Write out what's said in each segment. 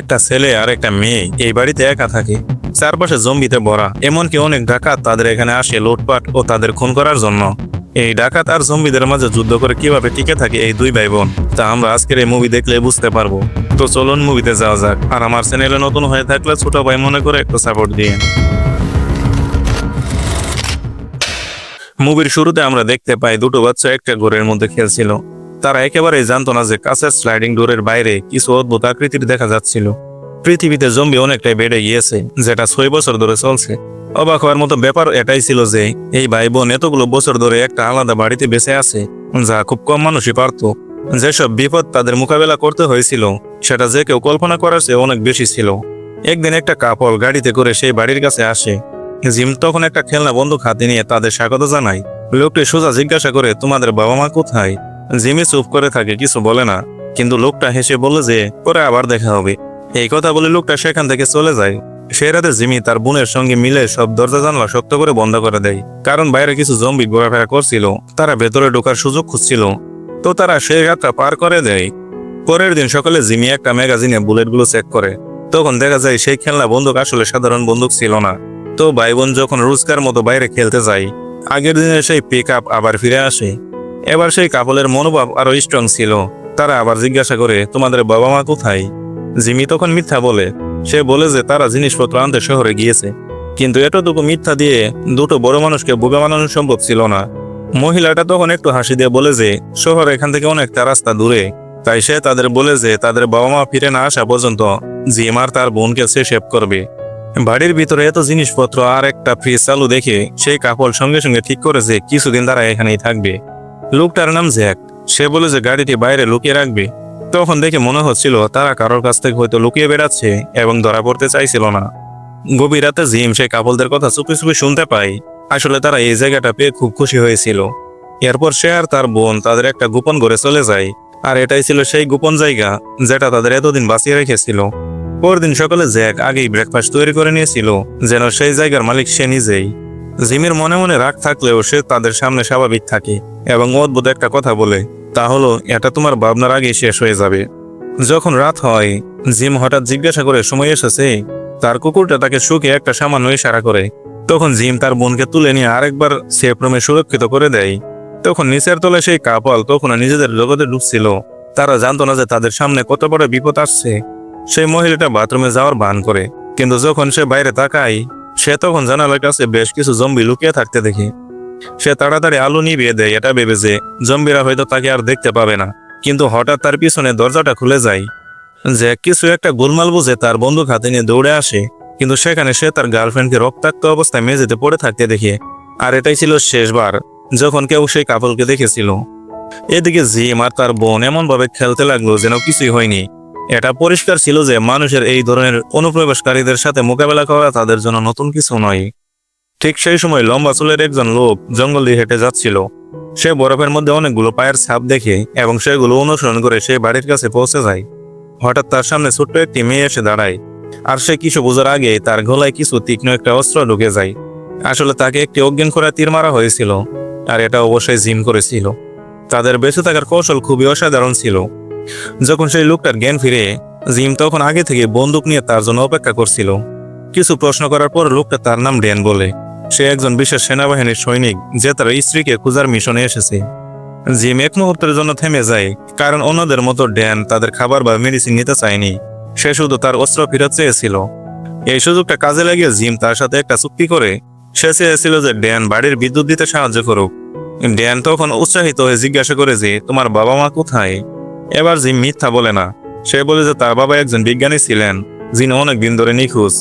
একটা ছেলে আর একটা মেয়ে, এই বাড়িতে একা থাকে। চারপাশে জম্বিতে ভরা, এমনকি অনেক ডাকাত তাদের এখানে আসে লুটপাট ও তাদের খুন করার জন্য। এই ডাকাত আর জম্বিদের মাঝে যুদ্ধ করে কীভাবে টিকে থাকে এই দুই ভাই বোন তা আমরা আজকের এই মুভি দেখলে বুঝতে পারব। তো চলুন মুভিতে যাওয়া যাক। আর আমার চ্যানেলে নতুন হয়ে থাকলে ছোট ভাই মনে করে একটু সাপোর্ট দিয়ে মুভির শুরুতে আমরা দেখতে পাই দুটো বাচ্চা একটা ঘরের মধ্যে খেলছিল। তারা একেবারেই জানত না যে কাছের স্লাইডিং ডোরের বাইরে কিছু অদ্ভুত আকৃতির দেখা যাচ্ছিল। পৃথিবীতে জম্বি অনেকটাই বেড়ে গিয়েছে, যেটা ছয় বছর ধরে চলছে। অবাক হওয়ার মতো ব্যাপার এটাই ছিল যে, এই ভাই বোন এতগুলো বছর ধরে একটা আলাদা বাড়িতে বেঁচে আছে, যা খুব কম মানুষই পারত। যেসব বিপদ তাদের মোকাবেলা করতে হয়েছিল, সেটা যে কেউ কল্পনা করার চেয়ে অনেক বেশি ছিল। একদিন একটা কাপল গাড়িতে করে সেই বাড়ির কাছে আসে। জিম তখন একটা খেলনা বন্দুক হাতে নিয়ে তাদের স্বাগত জানায়। লোকটি সোজা জিজ্ঞাসা করে, তোমাদের বাবা মা কোথায়? জিমি চুপ করে থাকে, কিছু বলে না। কিন্তু লোকটা হেসে বলে যে পরে আবার দেখা হবে। এই কথা বলে লোকটা সেখান থেকে চলে যায়। সেই রাতে জিমি তার বোনের সঙ্গে মিলে সব দরজা জানলা শক্ত করে বন্ধ করে দেয়। কারণ বাইরে কিছু জম্বি ঘোরাফেরা করছিল, তারা ভেতরে ঢোকার সুযোগ খুঁজছিল। তো তারা সেই রাতটা পার করে দেয়। পরের দিন সকালে জিমি একটা ম্যাগাজিনে বুলেটগুলো চেক করে। তখন দেখা যায় সেই খেলনা বন্দুক আসলে সাধারণ বন্দুক ছিল না। তো ভাই বোন যখন রোজকার মতো বাইরে খেলতে যায়, আগের দিনের সেই পিক আবার ফিরে আসে। এবার সেই কাপলের মনোভাব আরও স্ট্রং ছিল। তারা আবার জিজ্ঞাসা করে, তোমাদের বাবা মা কোথায়? জিমি তখন মিথ্যা বলে। সে বলে যে, তারা জিনিসপত্র আনতে শহরে গিয়েছে। কিন্তু এতটুকু মিথ্যা দিয়ে দুটো বড় মানুষকে বোকা বানানো সম্ভব ছিল না। মহিলাটা তখন একটু হাসি দিয়ে বলে যে, শহর এখান থেকে অনেকটা রাস্তা দূরে। তাই সে তাদের বলে যে, তাদের বাবা মা ফিরে না আসা পর্যন্ত জিম আর তার বোনকে সে সেভ করবে। বাড়ির ভিতরে এত জিনিসপত্র আর একটা ফ্রিজ চালু দেখে সেই কাপল সঙ্গে সঙ্গে ঠিক করেছে, কিছুদিন তারা এখানেই থাকবে। লোকটার নাম জ্যাক। সে বলে যে গাড়িটি বাইরে লুকিয়ে রাখবে। তখন দেখে মনে হচ্ছিল তারা কারোর কাছ থেকে হয়তো লুকিয়ে বেড়াচ্ছে এবং ধরা পড়তে চাইছিল না। গভীর রাতে জিম সেই কাপলদের কথা চুপি চুপি শুনতে পায়। আসলে তারা এই জায়গাটা পেয়ে খুব খুশি হয়েছিল। এরপর সে আর তার বোন তাদের একটা গোপন ঘরে চলে যায়। আর এটাই ছিল সেই গোপন জায়গা যেটা তাদের এতদিন বাঁচিয়ে রেখেছিল। পরদিন সকালে জ্যাক আগেই ব্রেকফাস্ট তৈরি করে নিয়েছিল, যেন সেই জায়গার মালিক সে নিজেই। জিমের মনে মনে রাগ থাকলেও সে তাদের সামনে স্বাভাবিক থাকে এবং অদ্ভুত একটা কথা বলে, তা হলো, এটা তোমার ভাবনার আগেই শেষ হয়ে যাবে। যখন রাত হয়, জিম হঠাৎ জিজ্ঞাসা করে, সময় এসেছে? তার কুকুরটা তাকে শুকে একটা সামান্য ইশারা করে। তখন জিম তার বোনকে তুলে নিয়ে আরেকবার সেফ রুমে সুরক্ষিত করে দেয়। তখন নিচের তলে সেই কাপল তখন নিজেদের জগতে ঢুকছিল তারা জানতো না যে তাদের সামনে কত বড় বিপদ আসছে। সেই মহিলাটা বাথরুমে যাওয়ার ভান করে, কিন্তু যখন সে বাইরে তাকায় সে তখন জানালার কাছে বেশ কিছু জম্বি লুকিয়ে থাকতে দেখে। সে তাড়াতাড়ি আলো নিভিয়ে দেয়, এটা ভেবে যে জম্বিরা হয়তো তাকে আর দেখতে পাবে না। কিন্তু হঠাৎ তার পিছনে দরজাটা খুলে যায়। যে কিছু একটা গোলমাল বুঝে তার বন্দুক হাতে নিয়ে দৌড়ে আসে, কিন্তু সেখানে সে তার গার্লফ্রেন্ডকে রক্তাক্ত অবস্থায় মেঝেতে পড়ে থাকতে দেখে। আর এটাই ছিল শেষবার, যখন কেউ সেই কাপলকে দেখেছিল। এদিকে জিম আর তার বোন এমনভাবে খেলতে লাগল যেন কিছুই হয়নি। এটা পরিষ্কার ছিল যে মানুষের এই ধরনের অনুপ্রবেশকারীদের সাথে মোকাবেলা করা তাদের জন্য নতুন কিছু নয়। ঠিক সেই সময় লম্বা চুলের একজন লোক জঙ্গল দিয়ে হেঁটে যাচ্ছিল। সে বরফের মধ্যে অনেকগুলো পায়ের ছাপ দেখে এবং সেগুলো অনুসরণ করে সে বাড়ির কাছে পৌঁছে যায়। হঠাৎ তার সামনে ছোট্ট একটি মেয়ে এসে দাঁড়ায়। আর সে কিছু বোঝার আগে তার গলায় কিছু তীক্ষ্ণ একটা অস্ত্র ঢুকে যায়। আসলে তাকে একটি অজ্ঞান করা তীর মারা হয়েছিল, আর এটা অবশ্যই জিম করেছিল। তাদের বেঁচে থাকার কৌশল খুবই অসাধারণ ছিল। যখন সেই লোকটার জ্ঞান ফিরে, জিম তখন আগে থেকে বন্দুক নিয়ে তার জন্য অপেক্ষা করছিল। কিছু প্রশ্ন করার পর লোকটা তার নাম ড্যান বলে। সে একজন বিশেষ সেনাবাহিনীর সৈনিক, যে তার স্ত্রীকে খোঁজার মিশনে এসেছে। জিম এক মুহূর্তের জন্য থেমে যায়, কারণ অন্যদের মতো ড্যান তাদের খাবার বা মেডিসিন নিতে চায়নি। সে শুধু তার অস্ত্র ফেরত চেয়েছিল। এই সুযোগটা কাজে লাগিয়ে জিম তার সাথে একটা চুক্তি করে। সে চেয়েছিল যে ড্যান বাড়ির বিদ্যুৎ দিতে সাহায্য করুক। ড্যান তখন উৎসাহিত হয়ে জিজ্ঞাসা করে যে, তোমার বাবা মা কোথায়? এবার জিম মিথ্যা বলে না। সে বলে যে তার বাবা একজন বিজ্ঞানী ছিলেন, যিনি অনেক দিন ধরে নিখোঁজ।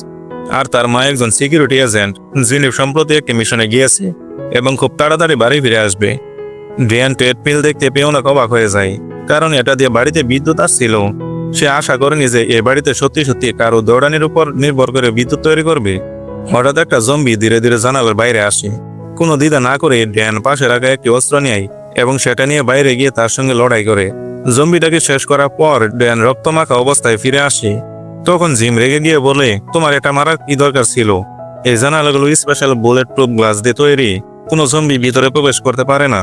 আর তার মা একজন সিকিউরিটি এজেন্ট যিনি সম্প্রতি একটি মিশনে গিয়েছে এবং খুব তাড়াতাড়ি বাড়ি ফিরে আসবে। ড্রিয়ান ট্রেডমিল দেখতে পেয়ে অনেক অবাক হয়ে যায়, কারণ এটা দিয়ে বাড়িতে বিদ্যুৎ আসছিল। সে আশা করেনি যে এ বাড়িতে সত্যি সত্যি কারও দৌড়ানির উপর নির্ভর করে বিদ্যুৎ তৈরি করবে। হঠাৎ একটা জম্বি ধীরে ধীরে জানালার বাইরে আসে। কোনো দ্বিধা না করে ড্যান পাশে রাখা একটি অস্ত্র নেয় এবং সেটা নিয়ে বাইরে গিয়ে তার সঙ্গে লড়াই করে। জম্বিটাকে শেষ করার পর ড্যান রক্তমাখা অবস্থায় ফিরে আসে। তখন জিম রেগে গিয়ে বলে, তোমার এটা মারার কি দরকার ছিল? এই জানালাগুলো স্পেশাল বুলেট প্রুফ গ্লাস দিয়ে তৈরি। কোনো জম্বি ভিতরে প্রবেশ করতে পারে না।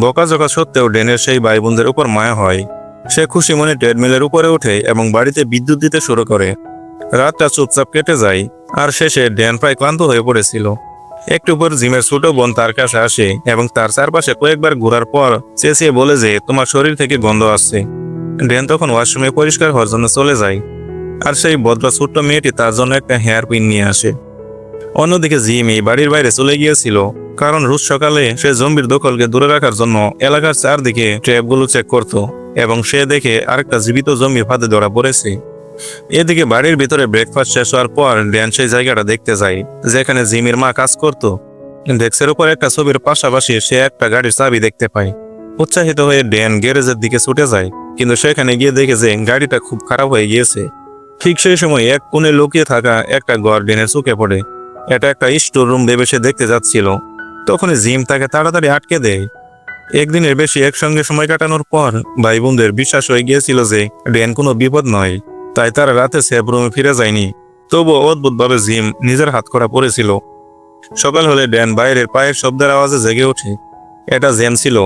বকাঝকা সত্ত্বেও ড্যানের সেই ভাই বোনদের উপর মায়া হয়। সে খুশি মনে ট্রেডমিলের উপরে ওঠে এবং বাড়িতে বিদ্যুৎ দিতে শুরু করে। রাতটা চুপচাপ কেটে যায়, আর শেষে ড্যান প্রায় ক্লান্ত হয়ে পড়েছিল। একটু পর জিমের ছোট বোন তার কাছে আসে এবং তার চারপাশে কয়েকবার ঘোরার পর চেঁচিয়ে বলে যে, তোমার শরীর থেকে গন্ধ আসছে। ড্যান তখন ওয়াশরুমে পরিষ্কার হওয়ার জন্য চলে যায়। আর সেই বদলা ছোট্ট মেয়েটি তার জন্য একটা হেয়ার পিন নিয়ে আসে। অন্যদিকে জিম এই বাড়ির বাইরে চলে গিয়েছিল, কারণ রোজ সকালে সে জম্বির দখলকে দূরে রাখার জন্য এলাকার চারদিকে ট্র্যাপগুলো চেক করত এবং সে দেখে আরেকটা জীবিত জম্বি ফাঁদে ধরা পড়েছে। এদিকে বাড়ির ভিতরে ব্রেকফাস্ট শেষ হওয়ার পর ড্যান সেই জায়গাটা দেখতে যায়, যেখানে জিমির মা কাজ করত। ডেস্কের উপর একটা ছবির পাশাপাশি সে একটা গাড়ির চাবি দেখতে পায়। উৎসাহিত হয়ে ড্যান গ্যারেজের দিকে ছুটে যায়, কিন্তু সেখানে গিয়ে দেখে যে গাড়িটা খুব খারাপ হয়ে গিয়েছে। ঠিক সেই সময় এক কোণে লুকিয়ে থাকা একটা ঘর ড্যানের চোখে পড়ে। এটা একটা স্টোর রুম ভেবে সে দেখতে যাচ্ছিল। তখন জিম তাকে তাড়াতাড়ি আটকে দেয়। একদিনের বেশি একসঙ্গে সময় কাটানোর পর ভাই বোনদের বিশ্বাস হয়ে গিয়েছিল যে ড্যান কোনো বিপদ নয়। তাই তারা রাতে সেফ রুমে ফিরে যায়নি। তবুও অদ্ভুতভাবে জিম নিজের হাত করা পড়েছিল। সকাল হলে ড্যান বাইরের পায়ের শব্দের আওয়াজে জেগে ওঠে। এটা জেম ছিল,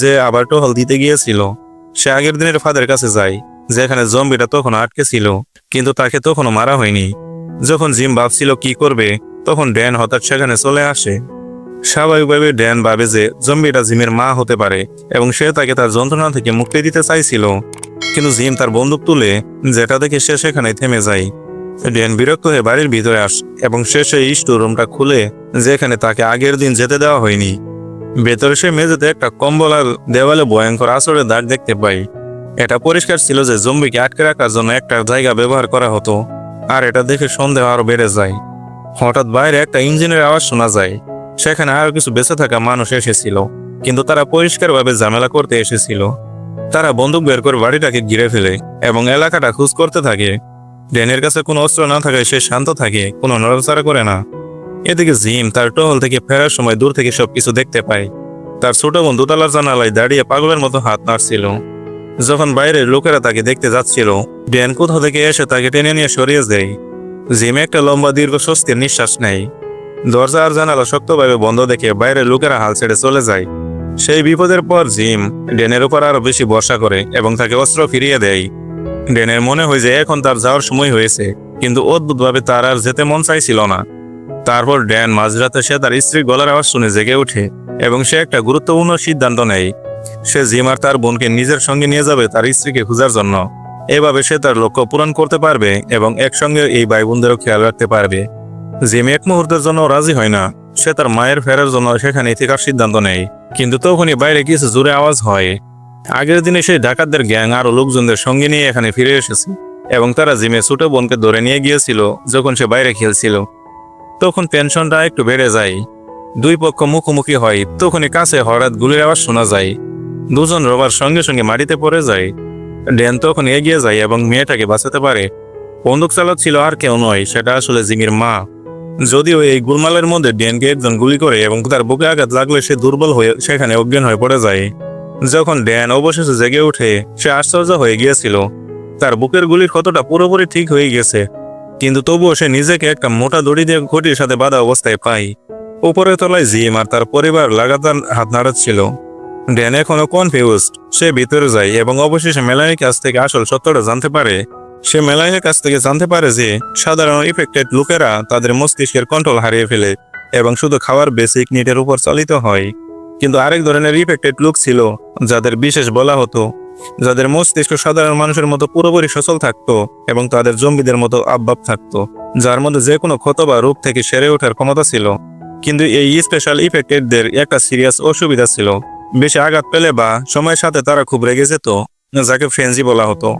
যে আবার টহল দিতে গিয়েছিল। সে আগের দিনের ফাদের কাছে যায়, যেখানে জম্বিটা তখন আটকে ছিল, কিন্তু তাকে তখনও মারা হয়নি। যখন জিম ভাবছিল কি করবে, তখন ড্যান হঠাৎ সেখানে চলে আসে। স্বাভাবিকভাবে ড্যান ভাবে যে জম্বিটা জিমের মা হতে পারে, এবং সে তাকে তার যন্ত্রণা থেকে মুক্তি দিতে চাইছিল। কিন্তু জিম তার বন্দুক তুলে যেটা দেখে সে সেখানে থেমে যায়। ডেন বিরক্ত হয়ে বাড়ির ভিতরে আস এবং সেই স্টোর রুমটা খুলে যেখানে তাকে আগের দিন যেতে দেওয়া হয়নি। ভেতরে সে মেঝেতে একটা কম্বল আর দেওয়ালে ভয়ঙ্কর আসরের দাগ দেখতে পাই এটা পরিষ্কার ছিল যে জম্বিকে আটকে রাখার জন্য একটা জায়গা ব্যবহার করা হতো, আর এটা দেখে সন্দেহ আরও বেড়ে যায়। হঠাৎ বাইরে একটা ইঞ্জিনের আওয়াজ শোনা যায়। সেখানে আরও কিছু বেঁচে থাকা মানুষ এসেছিল, কিন্তু তারা পরিষ্কারভাবে ঝামেলা করতে এসেছিল। তারা বন্দুক বের করে বাড়িটাকে ঘিরে ফেলে এবং এলাকাটা খোঁজ করতে থাকে। ড্যানের কাছে কোনো অস্ত্র না থাকায় সে শান্ত থাকে, কোনো নড়াচড়া করে না। এদিকে জিম তার টহল থেকে ফেরার সময় দূর থেকে সবকিছু দেখতে পায়। তার ছোট বোন দোতলার জানালায় দাঁড়িয়ে পাগলের মতো হাত নাড়ছিল। যখন বাইরের লোকেরা তাকে দেখতে যাচ্ছিল, ড্যান কোথাও থেকে এসে তাকে টেনে নিয়ে সরিয়ে দেয়। জিম একটা লম্বা দীর্ঘ স্বস্তির নিঃশ্বাস নেয়। দরজা আর জানালা শক্তভাবে বন্ধ দেখে বাইরের লোকেরা হাল ছেড়ে চলে যায়। সেই বিপদের পর জিম ডেনের উপর আরও বেশি ভরসা করে এবং তাকে অস্ত্র ফিরিয়ে দেয়। ডেনের মনে হয় যে এখন তার যাওয়ার সময় হয়েছে, কিন্তু অদ্ভুতভাবে তার আর যেতে মন চাইছিল না। তারপর ড্যান মাঝরাতে সে তার স্ত্রীর গলার আওয়াজ শুনে জেগে ওঠে এবং সে একটা গুরুত্বপূর্ণ সিদ্ধান্ত নেয়। সে জিম আর তার বোনকে নিজের সঙ্গে নিয়ে যাবে তার স্ত্রীকে খোঁজার জন্য। এভাবে সে তার লক্ষ্য পূরণ করতে পারবে এবং একসঙ্গে এই ভাই বোনদেরও খেয়াল রাখতে পারবে। জিম এক মুহূর্তের জন্য রাজি হয় না। সে তার মায়ের ফেরার জন্য সেখানে থাকার সিদ্ধান্ত নেয়। কিন্তু তখনই বাইরে কিছু জোরে আওয়াজ হয়। আগের দিনে সেই ডাকাতদের গ্যাং আরও লোকজনদের সঙ্গে নিয়ে এখানে ফিরে এসেছে এবং তারা জিমে ছোট বোনকে ধরে নিয়ে গিয়েছিল যখন সে বাইরে খেলছিল। তখন টেনশনটা একটু বেড়ে যায়। দুই পক্ষ মুখোমুখি হয়, তখনই কাছে হঠাৎ গুলির আওয়াজ শোনা যায়। দুজন রবার সঙ্গে সঙ্গে মাটিতে পড়ে যায়। ড্যান তখন এগিয়ে যায় এবং মেয়েটাকে বাঁচাতে পারে। বন্দুক চালক ছিল আর কেউ নয়, সেটা আসলে জিমির মা। যদিও এই গুলমালের মধ্যে ড্যানকে একজন গুলি করে এবং তার বুকে আঘাত লাগলে সে দুর্বল হয়ে সেখানে অজ্ঞান হয়ে পড়ে যায়। যখন ড্যান অবশেষে জেগে ওঠে, সে আশ্চর্য হয়ে গিয়েছিল। তার বুকের গুলির ক্ষতটা পুরোপুরি ঠিক হয়ে গেছে, কিন্তু তবুও সে নিজেকে একটা মোটা দড়ি দিয়ে ঘটির সাথে বাঁধা অবস্থায় পায়। উপরের তলায় জিম আর তার পরিবার লাগাতার হাত নাড়াচ্ছিল। ড্যান এখনও কনফিউজড সে ভিতরে যায় এবং অবশেষে মেলানির কাছ থেকে আসল সত্যটা জানতে পারে। সে মেলানির কাছ থেকে জানতে পারে যে সাধারণ ইফেক্টেড লোকেরা তাদের মস্তিষ্কের কন্ট্রোল হারিয়ে ফেলে এবং শুধু খাওয়ার বেসিক নিটের উপর চালিত হয়। কিন্তু আরেক ধরনের ইফেক্টেড লোক ছিল, যাদের বিশেষ বলা হতো, যাদের মস্তিষ্ক সাধারণ মানুষের মতো পুরোপুরি সচল থাকতো এবং তাদের জম্বিদের মতো আববাব থাকতো, যার মধ্যে যে কোনো ক্ষত বা রূপ থেকে সেরে ওঠার ক্ষমতা ছিল। কিন্তু এই স্পেশাল ইফেক্টেডদের একটা সিরিয়াস অসুবিধা ছিল। বেশি আঘাত পেলে বা সময়ের সাথে তারা খুব রেগে যেত, যাকে ফ্রেঞ্জি বলা হতো।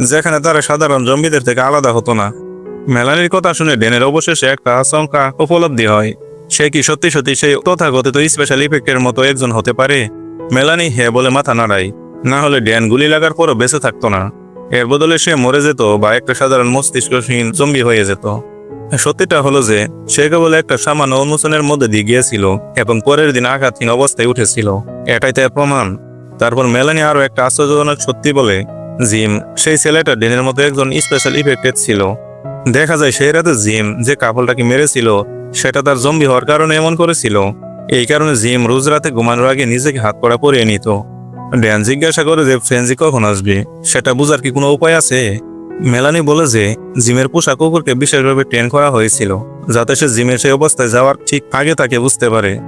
যেখানে তারা সাধারণ জম্বিদের থেকে আলাদা হতো না। মেলানির কথা শুনে ডেনের অবশেষে একটা আশঙ্কা উপলব্ধি হয়। সে কি সত্যি সত্যি সেই তথাকথিত স্পেশাল ইফেক্টের মতো একজন হতে পারে? মেলানি হে বলে মাথা নাড়ায়। না হলে ড্যান গুলি লাগার পরও বেঁচে থাকতো না। এর বদলে সে মরে যেত বা একটা সাধারণ মস্তিষ্কহীন জম্বি হয়ে যেত। সত্যিটা হলো যে, সে কেবল একটা সামান্য উন্মোচনের মধ্যে দিয়ে গিয়েছিল এবং পরের দিন আঘাতহীন অবস্থায় উঠেছিল। এটাই তার প্রমাণ। তারপর মেলানি আরও একটা আশ্চর্যজনক সত্যি বলে জিম, সেই ছেলেটা ডেনের মতো একজন স্পেশাল ইফেক্টেড ছিল। দেখা যায় সেই রাতে জিম যে কাপলটাকে মেরেছিল, সেটা তার জম্বি হওয়ার কারণে এমন করেছিল। এই কারণে জিম রোজ রাতে ঘুমানোর আগে নিজেকে হাত করা পরিয়ে নিত। ড্যান জিজ্ঞাসা করে যে, ফ্রেন্সি কখন আসবে? সেটা বোঝার কি কোনো উপায় আছে? মেলানি বলে যে, জিমের পোষা কুকুরকে বিশেষভাবে ট্রেন করা হয়েছিল, যাতে সে জিমের সেই অবস্থায় যাওয়ার ঠিক আগে তাকে বুঝতে পারে।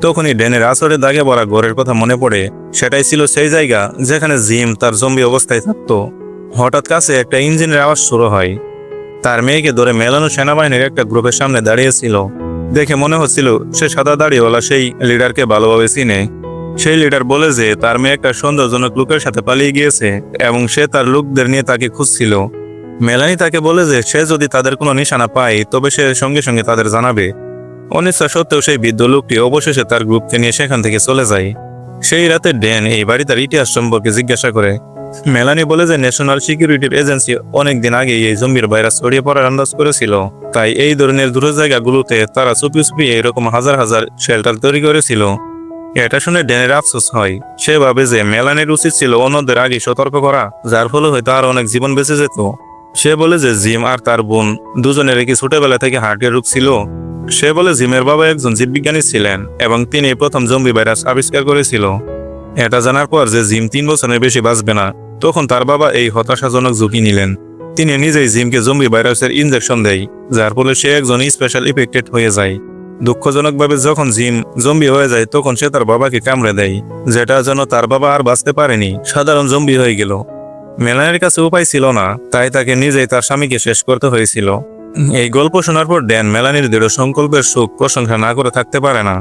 তখনই ড্যানের আসরে দাগে ভরা ঘরের কথা মনে পড়ে, সেটাই ছিল সেই জায়গা যেখানে জিম তার জম্বি অবস্থায় থাকতো। হঠাৎ কাছে একটা ইঞ্জিনের আওয়াজ শুরু হয়। তার মেয়েকে ধরে মেলানো সেনাবাহিনীর একটা গ্রুপের সামনে দাঁড়িয়েছিল। দেখে মনে হচ্ছিল সে সাদা দাড়িওয়ালা সেই লিডারকে ভালোভাবে চিনে। সেই লিডার বলে যে তার মেয়ে একটা সন্দেহজনক লোকের সাথে পালিয়ে গিয়েছে এবং সে তার লোকদের নিয়ে তাকে খুঁজছিল। মেলানি তাকে বলে যে সে যদি তাদের কোনো নিশানা পায়, তবে সে সঙ্গে সঙ্গে তাদের জানাবে। অনিচ্ছা সত্ত্বেও সেই বৃদ্ধ লোকটি অবশেষে তার গ্রুপকে নিয়ে সেখান থেকে চলে যায়। সেই রাতে ড্যান এই বাড়িটার ইতিহাস সম্পর্কে জিজ্ঞাসা করে। মেলানি বলে যে, ন্যাশনাল সিকিউরিটি এজেন্সি অনেকদিন আগে এই জম্বির ভাইরাস ছড়িয়ে পড়ার আন্দাজ করেছিল। তাই এই ধরনের দূর জায়গাগুলোতে তারা চুপি চুপি এরকম হাজার হাজার শেল্টার তৈরি করেছিল। এটা শুনে ড্যানের আফসোস হয়। সে ভাবে যে, মেলানির উচিত ছিল অন্যদের আগে সতর্ক করা, যার ফলে হয়তো আর অনেক জীবন বেঁচে যেত। সে বলে যে, জিম আর তার বোন দুজনের কি ছোটবেলা থেকে হার্টের রোগ ছিল? সে বলে, জিমের বাবা একজন জীববিজ্ঞানী ছিলেন এবং তিনি প্রথম জম্বি ভাইরাস আবিষ্কার করেছিল। এটা জানার পর যে জিম তিন বছরের বেশি বাঁচবে না, তখন তার বাবা এই হতাশাজনক ঝুঁকি নিলেন। তিনি নিজেই জিমকে জম্বি ভাইরাসের ইনজেকশন দেয়, যার ফলে সে একজন স্পেশাল ইফেক্টেড হয়ে যায়। দুঃখজনকভাবে যখন জিম জম্বি হয়ে যায়, তখন সে তার বাবাকে কামড়ে দেয়, যেটা যেন তার বাবা আর বাঁচতে পারেনি, সাধারণ জম্বি হয়ে গেল। মেলানের কাছে উপায় ছিল না, তাই তাকে নিজেই তার স্বামীকে শেষ করতে হয়েছিল। এই গল্প শোনার পর ড্যান মেলানির দৃঢ় সংকল্পের সুখ প্রশংসা না করে থাকতে পারে না।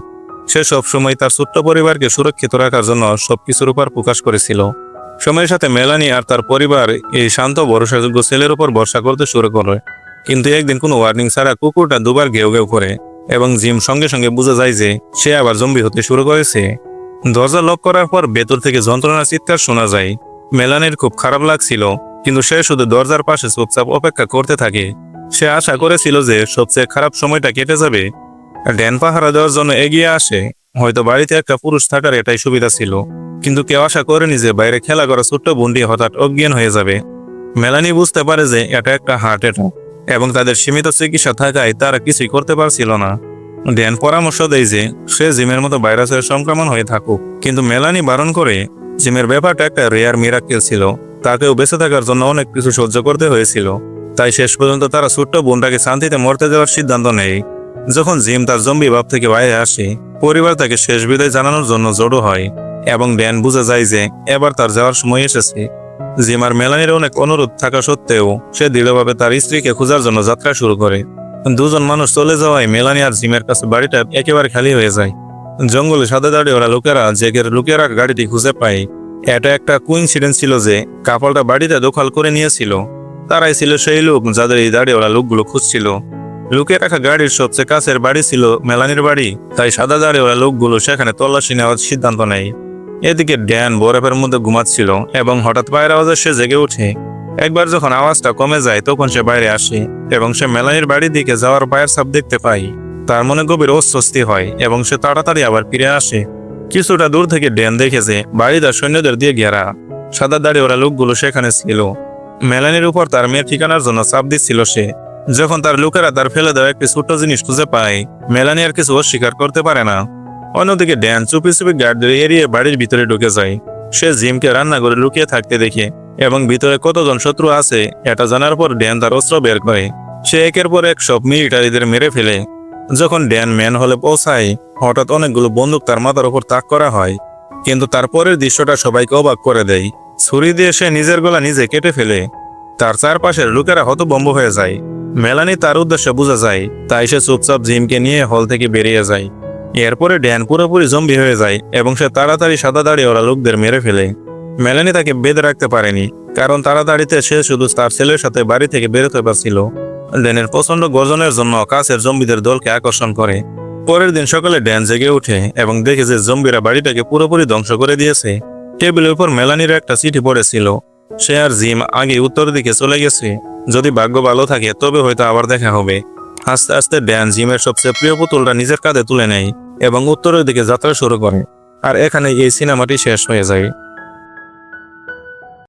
সে সব সময় তার ছোট্ট পরিবারকে সুরক্ষিত রাখার জন্য সবকিছুর উপর প্রকাশ করেছিল। সময়ের সাথে মেলানি আর তার পরিবার এই শান্ত, ভরসাযোগ্য ছেলের উপর ভরসা করতে শুরু করে। কিন্তু একদিন কোনো ওয়ার্নিং ছাড়া কুকুরটা দুবার ঘেউ ঘেউ করে এবং জিম সঙ্গে সঙ্গে বুঝে যায় যে সে আবার জম্বি হতে শুরু করেছে। দরজা লক করার পর ভেতর থেকে যন্ত্রণার চিৎকার শোনা যায়। মেলানির খুব খারাপ লাগছিল, কিন্তু সে শুধু দরজার পাশে চুপচাপ অপেক্ষা করতে থাকে। সে আশা করেছিল যে সবচেয়ে খারাপ সময়টা কেটে যাবে। ড্যান পাহারা দেওয়ার জন্য এগিয়ে আসে। হয়তো বাড়িতে একটা পুরুষ থাকার এটাই সুবিধা ছিল। কিন্তু কেউ আশা করেনি যে বাইরে খেলা করা ছোট্ট বোনটি হঠাৎ অজ্ঞান হয়ে যাবে। মেলানি বুঝতে পারে যে এটা একটা হার্ট অ্যাটাক এবং তাদের সীমিত চিকিৎসা থাকায় তারা কিছুই করতে পারছিল না। ড্যান পরামর্শ দেয় যে সে জিমের মতো ভাইরাসের সংক্রমণ হয়ে থাকুক। কিন্তু মেলানি বারণ করে, জিমের ব্যাপারটা একটা রেয়ার মিরাক্কেল ছিল। তাকেও বেঁচে থাকার জন্য অনেক কিছু সহ্য করতে হয়েছিল। তাই শেষ পর্যন্ত তারা ছোট্ট বোনটাকে শান্তিতে মরতে দেওয়ার সিদ্ধান্ত নেয়। যখন জিম তার জম্বি ভাব থেকে বাইরে আসে, পরিবার তাকে শেষ বিদায় জানানোর জন্য জড়ো হয় এবং ড্যান বুঝে যায় যে এবার তার যাওয়ার সময় এসেছে। জিম আর মেলানির অনেক অনুরোধ থাকা সত্ত্বেও সে দৃঢ়ভাবে তার স্ত্রীকে খোঁজার জন্য যাত্রা শুরু করে। দুজন মানুষ চলে যাওয়ায় মেলানি আর জিমের কাছে বাড়িটা একেবারে খালি হয়ে যায়। জঙ্গলে সাদা দাঁড়িয়ে ওরা লোকেরা জেগের লোকেরা গাড়িটি খুঁজে পায়। এটা একটা কুইন্সিডেন্স ছিল যে কাপড়টা বাড়িতে দখল করে নিয়েছিল। তারাই ছিল সেই লোক যাদের এই দাঁড়িয়েওয়ালা লোকগুলো খুঁজছিল। লুকে রাখা গাড়ির সবচেয়ে কাছের বাড়ি ছিল মেলানির বাড়ি। তাই সাদা দাঁড়িয়েওয়ালা লোকগুলো সেখানে তল্লাশি নেওয়ার সিদ্ধান্ত নেয়। এদিকে ড্যান বরফের মধ্যে ঘুমাচ্ছিল এবং হঠাৎ পায়ের আওয়াজে সে জেগে ওঠে। একবার যখন আওয়াজটা কমে যায়, তখন সে বাইরে আসে এবং সে মেলানির বাড়ির দিকে যাওয়ার পায়ের ছাপ দেখতে পায়। তার মনে গভীর অস্বস্তি হয় এবং সে তাড়াতাড়ি আবার ফিরে আসে। কিছুটা দূর থেকে ড্যান দেখেছে বাড়িটা সৈন্যদের দিয়ে ঘেরা। সাদা দাড়ি ওরা লোকগুলো সেখানে ছিল। মেলানির উপর তার মেয়ের ঠিকানার জন্য চাপ দিচ্ছিল সে। যখন তার লোকেরা তার ফেলে দেওয়া একটি ছোট্ট জিনিস খুঁজে পায়, মেলানি আর কিছু অস্বীকার করতে পারে না। অন্যদিকে ড্যান চুপি চুপি গার্ডদের এড়িয়ে বাড়ির ভিতরে ঢুকে যায়। সে জিমকে রান্না করে লুকিয়ে থাকতে দেখে এবং ভিতরে কতজন শত্রু আছে এটা জানার পর ড্যান তার অস্ত্র বের করে। সে একের পর এক সব মিলিটারিদের মেরে ফেলে। যখন ড্যান ম্যান হলে পৌঁছায়, হঠাৎ অনেকগুলো বন্দুক তার মাথার উপর তাক করা হয়। কিন্তু তারপরের দৃশ্যটা সবাইকে অবাক করে দেয়। ছুরি দিয়ে সে নিজের গলা নিজে কেটে ফেলে। তার চারপাশের লোকেরা হতবম্ব হয়ে যায়। মেলানি তার উদ্দেশ্য বোঝা যায়, তাই সে চুপচাপ জিমকে নিয়ে হল থেকে বেরিয়ে যায়। এরপরে ড্যান পুরোপুরি জম্বি হয়ে যায় এবং সে তাড়াতাড়ি সাদা দাড়ি ওরা লোকদের মেরে ফেলে। মেলানি তাকে বেঁধে রাখতে পারেনি, কারণ তাড়াতাড়িতে সে শুধু তার ছেলের সাথে বাড়ি থেকে বেরোতে পারছিল। ড্যানের প্রচণ্ড গর্জনের জন্য কাছের জম্বিদের দলকে আকর্ষণ করে। পরের দিন সকালে ড্যান জেগে ওঠে এবং দেখে যে জম্বিরা বাড়িটাকে পুরোপুরি ধ্বংস করে দিয়েছে। টেবিলের উপর মেলানির একটা চিঠি পড়েছিল। সে আর জিম আগে উত্তর দিকে চলে গেছে। যদি ভাগ্য ভালো থাকে, তবে হয়তো আবার দেখা হবে। আস্তে আস্তে ড্যান জিমের সবচেয়ে প্রিয় পুতুলটা নিজের কাঁধে তুলে নেয় এবং উত্তরের দিকে যাত্রা শুরু করে। আর এখানে এই সিনেমাটি শেষ হয়ে যায়।